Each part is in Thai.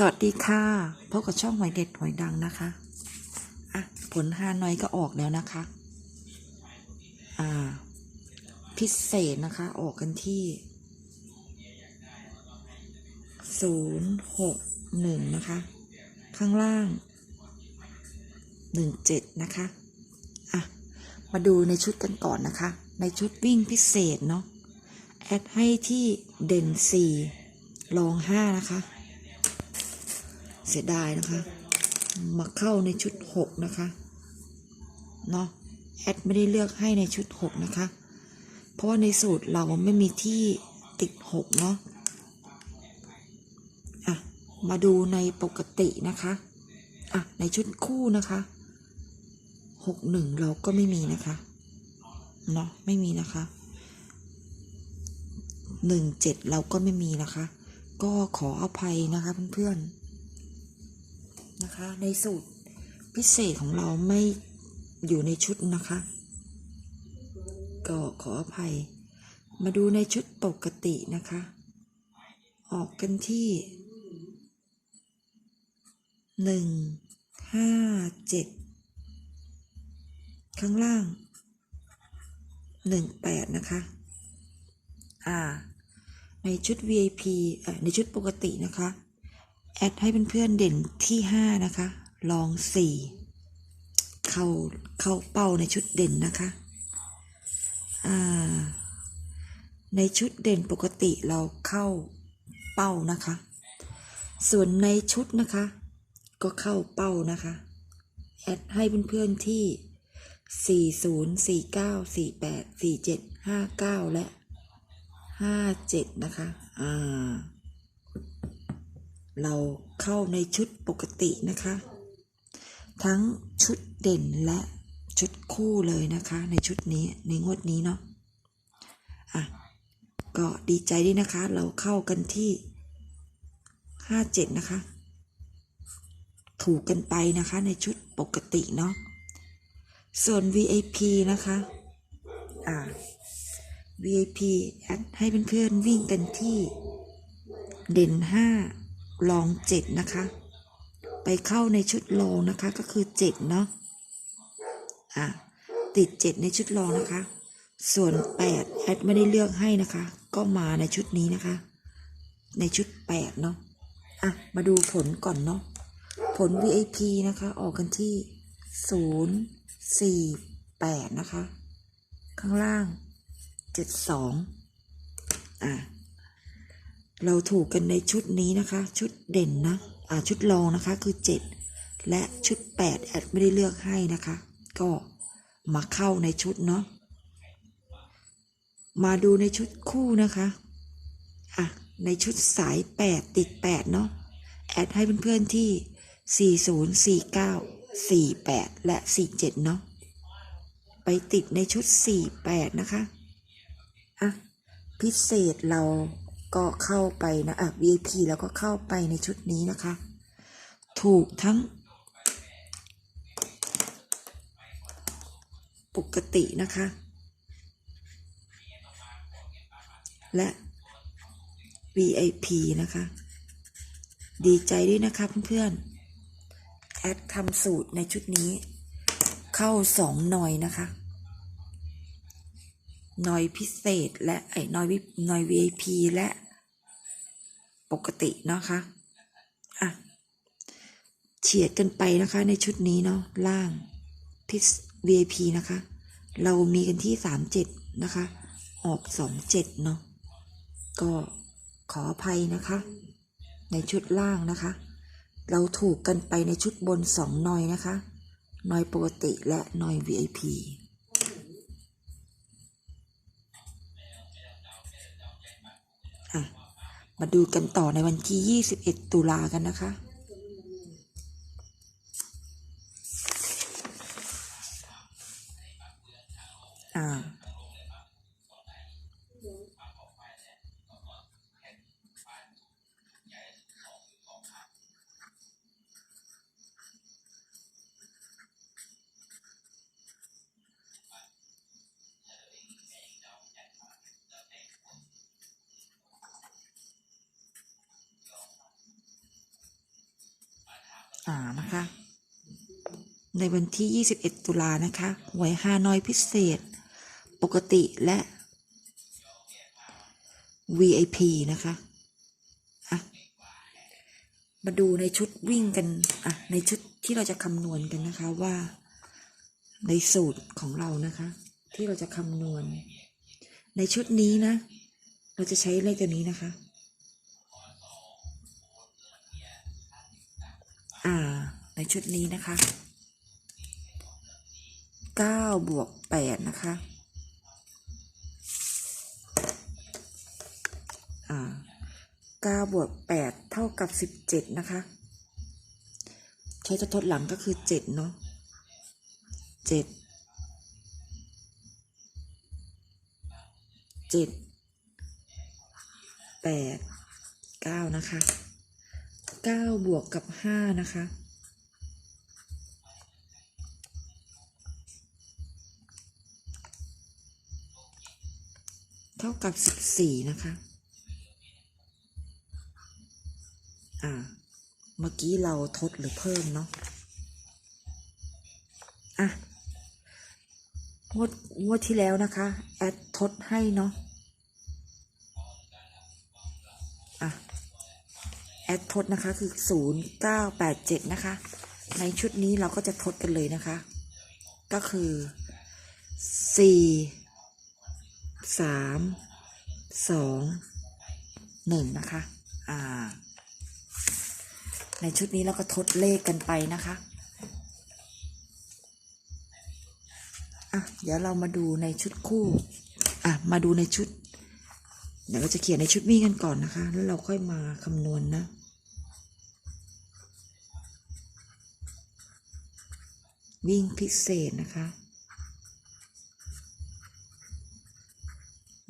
สวัสดีค่ะพบกับช่องหอยเด็ดหอยดังนะคะ อะ ผลฮานอยก็ออกแล้วนะคะ อ่า พิเศษนะคะ ออกกันที่ศูนย์หกหนึ่งนะคะ ข้างล่างหนึ่งเจ็ดนะคะ อะ มาดูในชุดกันก่อนนะคะ ในชุดวิ่งพิเศษเนาะ แอดให้ที่เด่นสี่รองห้านะคะ เสียดายนะคะ มาเข้าในชุดหกนะคะเนาะแอดไม่ได้เลือกให้ในชุดหกนะคะ เพราะว่าในสูตรเราไม่มีที่ติดหกเนาะอะ มาดูในปกตินะคะ อะ ในชุดคู่นะคะหกหนึ่งเราก็ไม่มีนะคะเนาะไม่มีนะคะหนึ่งเจ็ดเราก็ไม่มีนะคะ ก็ขออภัยนะคะเพื่อนๆ นะคะ ในสูตรพิเศษของเราไม่อยู่ในชุดนะคะ ก็ขออภัย มาดูในชุดปกตินะคะ ออกกันที่หนึ่งห้าเจ็ดข้างล่างหนึ่งแปดนะคะ อ่า ในชุด VIP เอ่อในชุดปกตินะคะ แอดให้เพื่อนๆเด่นที่ 5 นะคะ ลอง 4 เข้าเข้าเป้าในชุดเด่นนะคะในชุดเด่นปกติเราเข้าเป้านะคะ ส่วนในชุดนะคะ ก็เข้าเป้านะคะ แอดให้เพื่อนๆที่ 40 49 48 47 59 และห้าเจ็ดนะคะ อ่า เราเข้าในชุดปกตินะคะ ทั้งชุดเด่นและชุดคู่เลยนะคะ ในชุดนี้ในงวดนี้เนาะอะก็ดีใจด้วยนะคะ เราเข้ากันที่ห้าเจ็ดนะคะ ถูกกันไปนะคะในชุดปกติเนาะส่วน VIP นะคะ อ่า VIP แอดให้เพื่อนๆวิ่งกันที่เด่น5 ลอง7นะคะ ไปเข้าในชุดลองนะคะก็คือ7เนาะอะติด7ในชุดลองนะคะ ส่วน8แอดไม่ได้เลือกให้นะคะ ก็มาในชุดนี้นะคะ ในชุด8เนาะอะมาดูผลก่อนเนาะผล VIP นะคะ ออกกันที่0 4 8นะคะ ข้างล่างเจ็ดสองอะ เราถูกกันในชุดนี้นะคะ ชุดเด่นนะอ่าชุดรองนะคะคือเจ็ดและชุดแปดแอดไม่ได้เลือกให้นะคะ ก็มาเข้าในชุดเนาะมาดูในชุดคู่นะคะอะในชุดสายแปดติดแปดเนาะแอดให้เพื่อนๆที่สี่ศูนย์สี่เก้าสี่แปดและสี่เจ็ดเนาะไปติดในชุดสี่แปดนะคะอะพิเศษเรา ก็เข้าไปนะอะ VIP แล้วก็เข้าไปในชุดนี้นะคะ ถูกทั้ง ปกตินะคะ และ VIP นะคะ ดีใจด้วยนะคะเพื่อนๆแอดทำสูตรในชุดนี้ เข้าสองหน่อยนะคะ น่อยพิเศษและไอ้หน่อยวิหน่อย VIP และปกตินะคะอะเฉียดกันไปนะคะในชุดนี้เนาะล่างพิส VIP นะคะ เรามีกันที่สามเจ็ดนะคะ ออกสองเจ็ดเนาะก็ขออภัยนะคะ ในชุดล่างนะคะ เราถูกกันไปในชุดบนสองหน่อยนะคะ หน่อยปกติและหน่อย VIP มาดูกันต่อในวันที่ 21 ตุลากันนะคะานะคะ ในวันที่ 21 ตุลานะคะหวยฮานอยพิเศษ ปกติและ VIP นะคะอะมาดูในชุดวิ่งกันอะในชุดที่เราจะคำนวณกันนะคะว่าในสูตรของเรานะคะ ที่เราจะคำนวณ ในชุดนี้นะ เราจะใช้เลขตัวนี้นะคะ ในชุดนี้นะคะเก้าบวกแปดนะคะอ่าเก้าบวกแปดเท่ากับสิบเจ็ดนะคะ ใช้จะทดหลังก็คือเจ็ดเนาะเจ็ดเจ็ดแปดเก้านะคะเก้าบวกกับห้านะคะ เท่ากับสิบสี่นะคะ อ่า เมื่อกี้เราทดหรือเพิ่มเนาะ อะ งวด งวดที่แล้วนะคะ แอดทดให้เนาะ อะ แอดทดนะคะคือศูนย์เก้าแปดเจ็ดนะคะ ในชุดนี้เราก็จะทดกันเลยนะคะ ก็คือสี่ สามสองหนึ่งนะคะอ่าในชุดนี้เราก็ทดเลขกันไปนะคะอะเดี๋ยวเรามาดูในชุดคู่อะมาดูในชุด เดี๋ยวเราจะเขียนในชุดวิ่งกันก่อนนะคะ แล้วเราค่อยมาคำนวณนะวิ่งพิเศษนะคะ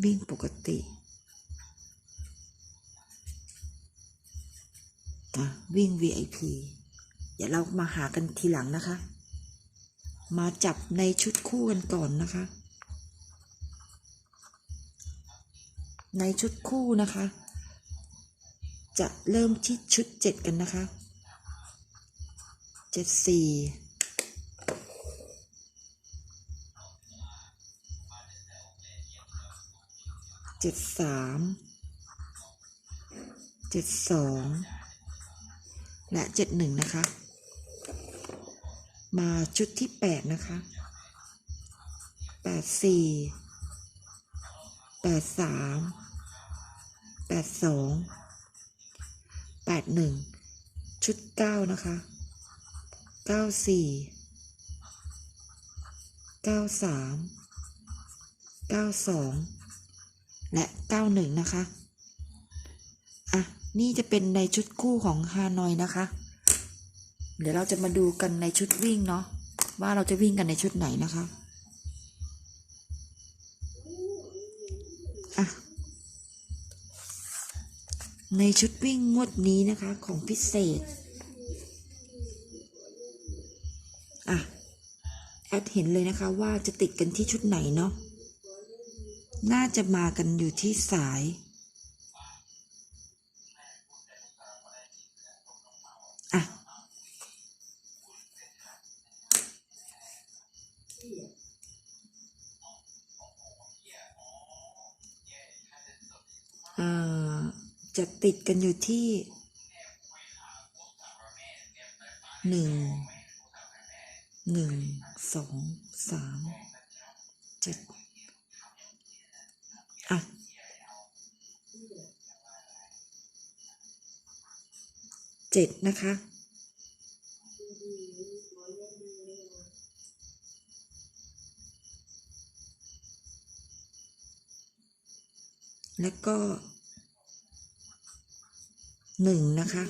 วิ่งปกติวิ่ง VIP เดี๋ยวเรามาหากันทีหลังนะคะ มาจับในชุดคู่กันก่อนนะคะ ในชุดคู่นะคะ จะเริ่มที่ชุดเจ็ดกันนะคะเจ็ดสี่ จ็ดสามเจ็ดสองและเจ็ดหนึ่งนะคะ มาชุดที่แปดนะคะแปดสี่แปดสามแปดสองแปดหนึ่งชุดเก้านะคะเก้าสี่เก้าสามเก้าสอง และเก้าหนึ่งนะคะ อะ นี่จะเป็นในชุดคู่ของฮานอยนะคะ เดี๋ยวเราจะมาดูกันในชุดวิ่งเนาะ ว่าเราจะวิ่งกันในชุดไหนนะคะ อะ ในชุดวิ่งงวดนี้นะคะของพิเศษ อะ แอดเห็นเลยนะคะว่าจะติดกันที่ชุดไหนเนาะ น่าจะมากันอยู่ที่สาย อะ จะติดกันอยู่ที่หนึ่งหนึ่งสองสามเจ็ด เจ็ดนะคะ แล้วก็หนึ่งนะคะ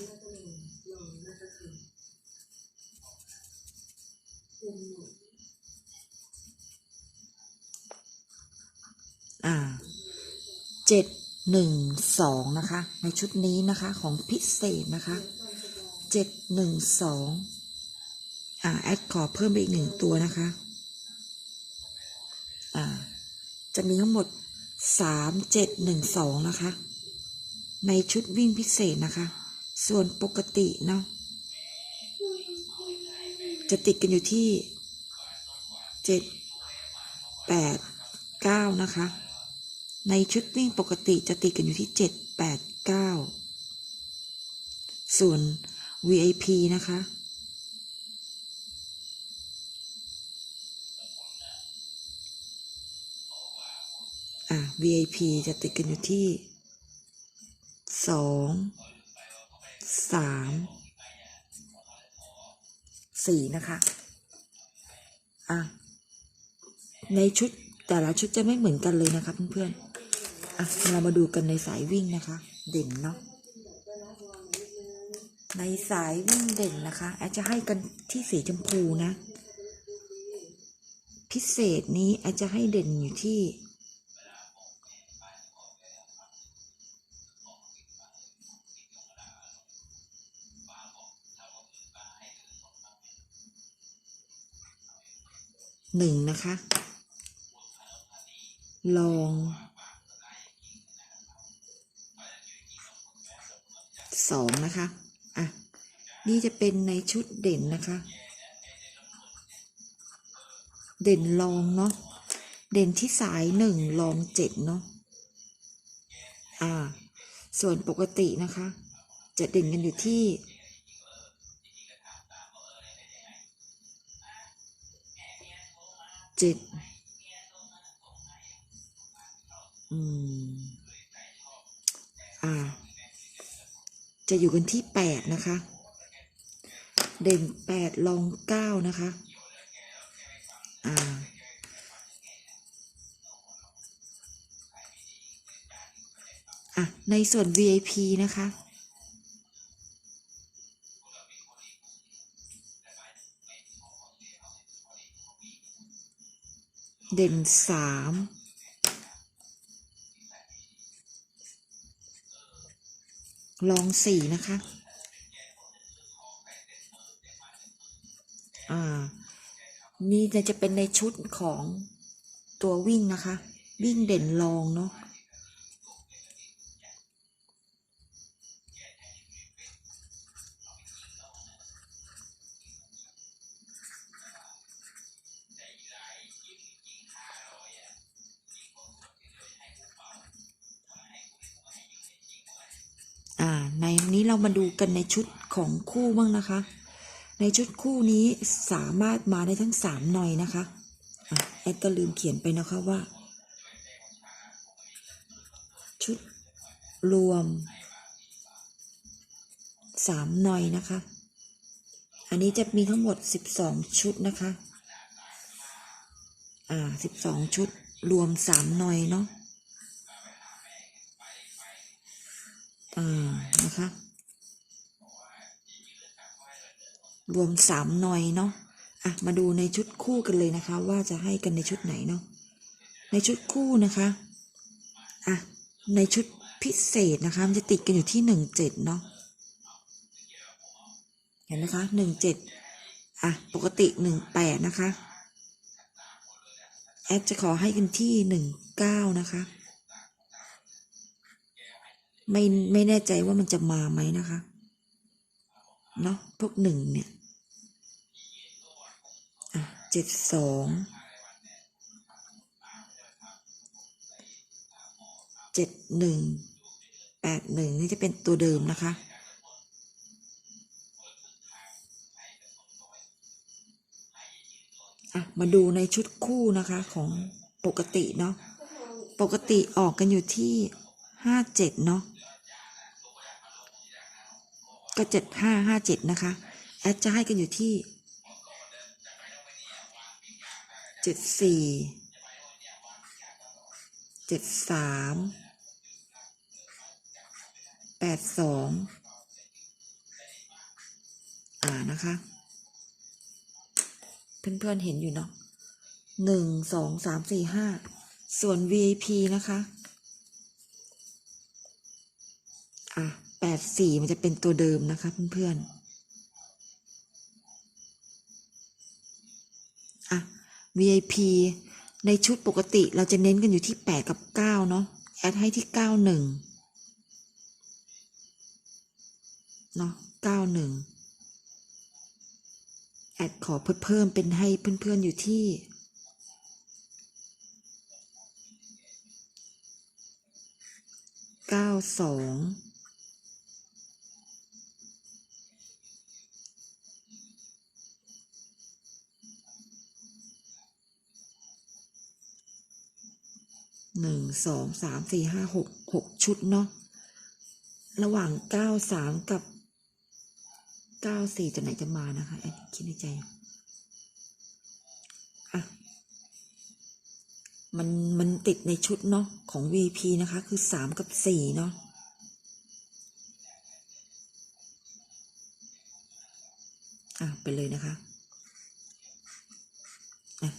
อ่าเจ็ดหนึ่งสองนะคะ ในชุดนี้นะคะของพิเศษนะคะ เจ็ดหนึ่งสองอ่าแอดขอเพิ่มไปอีกหนึ่งตัวนะคะอ่าจะมีทั้งหมดสามเจ็ดหนึ่งสองนะคะ ในชุดวิ่งพิเศษนะคะ ส่วนปกติเนาะจะติดกันอยู่ที่เจ็ดแปดเก้านะคะ ในชุดวิ่งปกติจะติดกันอยู่ที่เจ็ดแปดเก้าส่วน VIP นะคะ อะ VIP จะติดกันอยู่ที่สองสามสี่นะคะ อะ ในชุดแต่ละชุดจะไม่เหมือนกันเลยนะคะเพื่อนๆ อะ เรามาดูกันในสายวิ่งนะคะ เด่นเนาะ ในสายวิ่งเด่นนะคะ แอดจะให้กันที่สีชมพูนะ พิเศษนี้แอดจะให้เด่นอยู่ที่หนึ่งนะคะ ลองสองนะคะ อะ นี่จะเป็นในชุดเด่นนะคะ เด่นลองเนาะ เด่นที่สายหนึ่งลองเจ็ดเนาะ อ่า ส่วนปกตินะคะ จะเด่นกันอยู่ที่เจ็ดอืม อ่า จะอยู่กันที่แปดนะคะ เด่นแปดลองเก้านะคะ อ่า อะ ในส่วน VIP นะคะเด่นสาม ลองสี่นะคะ อ่า นี่จะเป็นในชุดของตัววิ่งนะคะ วิ่งเด่นลองเนาะ เรามาดูกันในชุดของคู่บ้างนะคะ ในชุดคู่นี้สามารถมาได้ทั้งสามหน่อยนะคะแอดก็ลืมเขียนไปนะคะว่า ชุดรวมสามหน่อยนะคะ อันนี้จะมีทั้งหมดสิบสองชุดนะคะ อ่าสิบสองชุดรวมสามหน่อยเนาะ อ่า นะคะ รวมสามหน่อยเนาะอะมาดูในชุดคู่กันเลยนะคะ ว่าจะให้กันในชุดไหนเนาะในชุดคู่นะคะอะในชุดพิเศษนะคะ มันจะติดกันอยู่ที่หนึ่งเจ็ดเนาะเห็นนะคะหนึ่งเจ็ดอะปกติหนึ่งแปดนะคะแอดจะขอให้กันที่หนึ่งเก้านะคะไม่ไม่แน่ใจว่ามันจะมาไหมนะคะ เนาะพวกหนึ่งเนี่ย จ็ดสองเจ็ดหนึ่งแปดหนึ่งนี่จะเป็นตัวเดิมนะคะอะมาดูในชุดคู่นะคะของปกติเนาะปกติออกกันอยู่ที่ห้าเจ็ดเนาะก็เจ็ดห้าห้าเจ็ดนะคะ แอดจะให้กันอยู่ที่ เจ็ดสี่เจ็ดสามแปดสองอ่านะคะ เพื่อนๆเห็นอยู่เนาะหนึ่งสองสามสี่ห้าส่วน VIP นะคะ อะแปดสี่มันจะเป็นตัวเดิมนะคะเพื่อนๆ VIP ในชุดปกติเราจะเน้นกันอยู่ที่ 8 กับ 9 เนาะแอดให้ที่ 91 เนาะ91 แอดขอเพิ่มเป็นให้เพื่อนๆอยู่ที่ 92 สองสามสี่ห้าหกหกชุดเนาะระหว่างเก้าสามกับเก้าสี่จะไหนจะมานะคะคิดในใจอะมันมันติดในชุดเนาะของ VP นะคะ คือสามกับสี่เนาะ ไปเลยนะคะอะ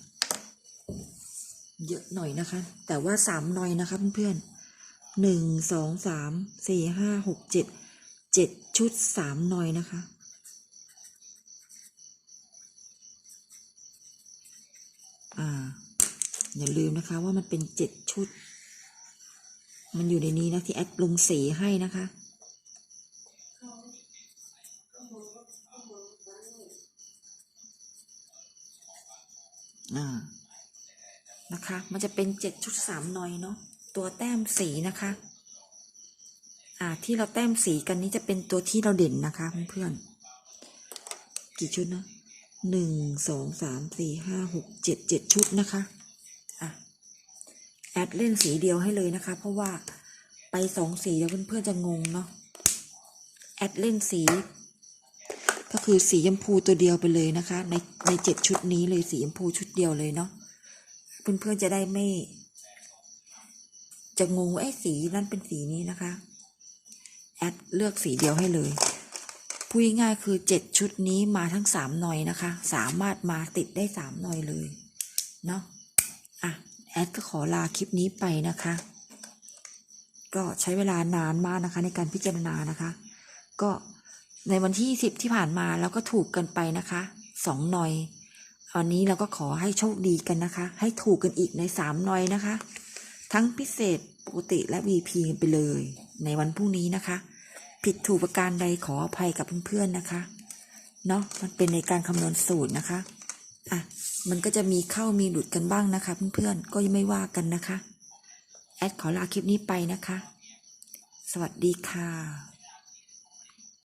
เยอะห นะคะ แต่ว่าสามหน่อยนะคะเพื่อนๆหนึ่งสองสามสี่ห้าหกเจ็ดเจ็ดชุดสามหน่อยนะคะอ่าอย่าลืมนะคะว่ามันเป็นเจ็ดชุด มันอยู่ในนี้นะที่แอดลงสีให้นะคะ อ่า นะคะ มันจะเป็นเจ็ดชุดสามหน่อยเนาะตัวแต้มสีนะคะ อ่าที่เราแต้มสีกันนี้จะเป็นตัวที่เราเด่นนะคะ เพื่อนๆกี่ชุดนะหนึ่งสองสามสี่ห้าหกเจ็ดเจ็ดชุดนะคะอะแอดเล่นสีเดียวให้เลยนะคะ เพราะว่าไปสองสีแล้วเพื่อนๆจะงงเนาะแอดเล่นสี ก็คือสีชมพูตัวเดียวไปเลยนะคะ ในในเจ็ดชุดนี้เลยสีชมพูชุดเดียวเลยเนาะ เพื่อนๆจะได้ไม่ จะงงว่าไอ้สีนั่นเป็นสีนี้นะคะ แอดเลือกสีเดียวให้เลยพูดง่ายๆคือเจ็ดชุดนี้มาทั้งสามหน่อยนะคะ สามารถมาติดได้สามหน่อยเลย เนาะอะ แอดก็ขอลาคลิปนี้ไปนะคะ ก็ใช้เวลานานมากนะคะ ในการพิจารณานะคะ ก็ในวันที่สิบที่ผ่านมาเราก็ถูกกันไปนะคะสองหน่อย วันนี้เราก็ขอให้โชคดีกันนะคะ ให้ถูกกันอีกในสามหน่อยนะคะ ทั้งพิเศษปกติและ VP ไปเลย ในวันพรุ่งนี้นะคะ ผิดถูกประการใดขออภัยกับเพื่อนๆนะคะเนาะมันเป็นในการคำนวณสูตรนะคะอะมันก็จะมีเข้ามีหลุดกันบ้างนะคะ เพื่อนๆก็ยังไม่ว่ากันนะคะ แอดขอลาคลิปนี้ไปนะคะ สวัสดีค่ะ